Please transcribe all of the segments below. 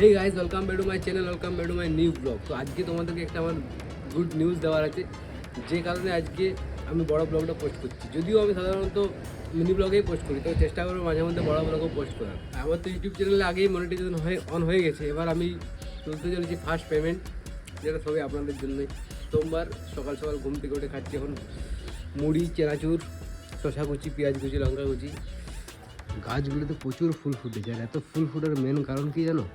Hey guys welcome to my channel welcome to my new blog তো আজকে তোমাদেরকে একটা আমার গুড নিউজ দেওয়ার আছে। যে কারণে আজকে আমি বড় ব্লগটা পোস্ট করছি। যদিও আমি সাধারণত মিনি ব্লগেই পোস্ট করি, তো চেষ্টা করব মাঝে মধ্যে বড় ব্লগও পোস্ট করার। আমার তো ইউটিউব চ্যানেলে আগেই মনিটাইজেশন হয়ে অন হয়ে গেছে। এবার আমি তুলতে চলেছি ফার্স্ট পেমেন্ট যেটা সবই আপনাদের জন্যই। সোমবার সকাল সকাল ঘুম থেকে উঠে খাচ্ছি এখন মুড়ি, চেনাচুর শশা কুচি, পেঁয়াজ কুচি, লঙ্কা কুচি। গাছগুলোতে প্রচুর ফুল ফুটেছে। আর এত ফুল ফুটার মেন কারণ কি জানো?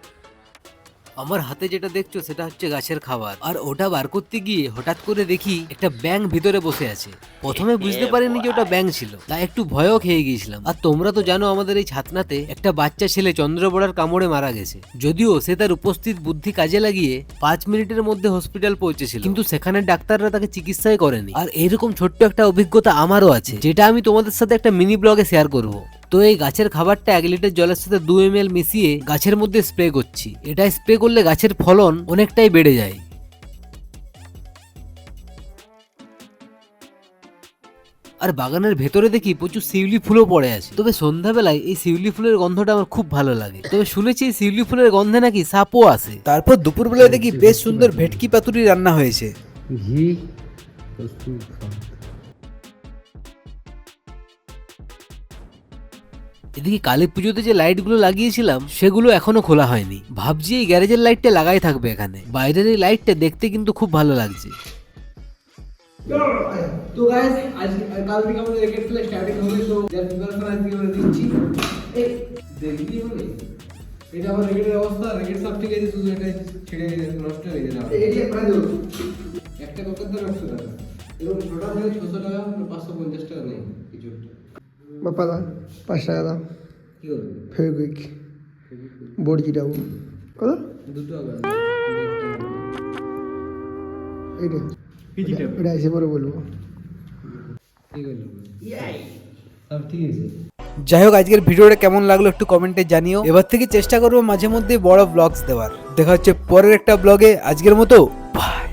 আমার হাতে যেটা দেখছ সেটা হচ্ছে গাছের খাবার। আর ওটা বার করতে গিয়ে হঠাৎ করে দেখি একটা ব্যাং ভিতরে বসে আছে। প্রথমে বুঝতে পারিনি যে ওটা ব্যাং ছিল। তাই একটু ভয়ও খেয়ে গিয়েছিলাম। আর তোমরা তো জানো আমাদের এই ছাতনাতে একটা বাচ্চা ছেলে চন্দ্রবড়ার কামড়ে মারা গেছে। যদিও সে তার উপস্থিত বুদ্ধি কাজে লাগিয়ে পাঁচ মিনিটের মধ্যে হসপিটাল পৌঁছেছিল। কিন্তু সেখানে ডাক্তাররা তাকে চিকিৎসাই করেনি। আর এরকম ছোট্ট একটা অভিজ্ঞতা আমারও আছে যেটা আমি তোমাদের সাথে একটা মিনি ব্লগে শেয়ার করব। তো এই গাছের খাবারটা এক লিটার জলের সাথে দু এম মিশিয়ে গাছের মধ্যে স্প্রে করছি। এটা স্প্রে করলে গাছের ফলন অনেকটাই বেড়ে যায়। আর বাগানের ভেতরে দেখি প্রচুর শিউলি ফুলও পড়ে আছে। তবে সন্ধ্যাবেলায় এই শিউলি ফুলের গন্ধটা আমার খুব ভালো লাগে। তবে শুনেছি এই শিউলি ফুলের গন্ধে নাকি সাপও আসে। তারপর দুপুরবেলায় দেখি বেশ সুন্দর ভেটকি পাতুরি রান্না হয়েছে। ঘি এদিকে কালী পুজোতে যে লাইটগুলো লাগিয়েছিলাম সেগুলো এখনও খোলা হয়নি। ভাবছি এই গ্যারেজের লাইটটা লাগাই থাকবে এখানে। বাইরের এই লাইটটা দেখতে কিন্তু খুব ভালো লাগছে। তো গাইস আজ কাল থেকে আমাদের রেকেট খেলা স্টার্টিং হবে তো যার প্রিপারেশন আজকে আমরা দিচ্ছি এই দেখবি মানে এটা আমার রেকেটের অবস্থা রেকেট সব ঠিক আছে শুধু এটা ছিঁড়ে গেছে নষ্ট হয়ে গেছে। এটা প্রায় দেবো। একটা একশো টাকা এবং টোটাল ছশো টাকা পাঁচশো পঞ্চাশ টাকা নেই কিছু একটা। দাও পাঁচ টাকা দাও কি করবে ফেভিকুইক কত দুটো এটা এসে পরে বলব ঠিক আছে সব ঠিক আছে যাই হোক আজকের ভিডিওটা কেমন লাগল একটু কমেন্টে জানিও। এবার থেকে চেষ্টা করব মাঝে মধ্যে বড় ব্লগস দেওয়ার। দেখা হচ্ছে পরের একটা ব্লগে আজকের মতো বাই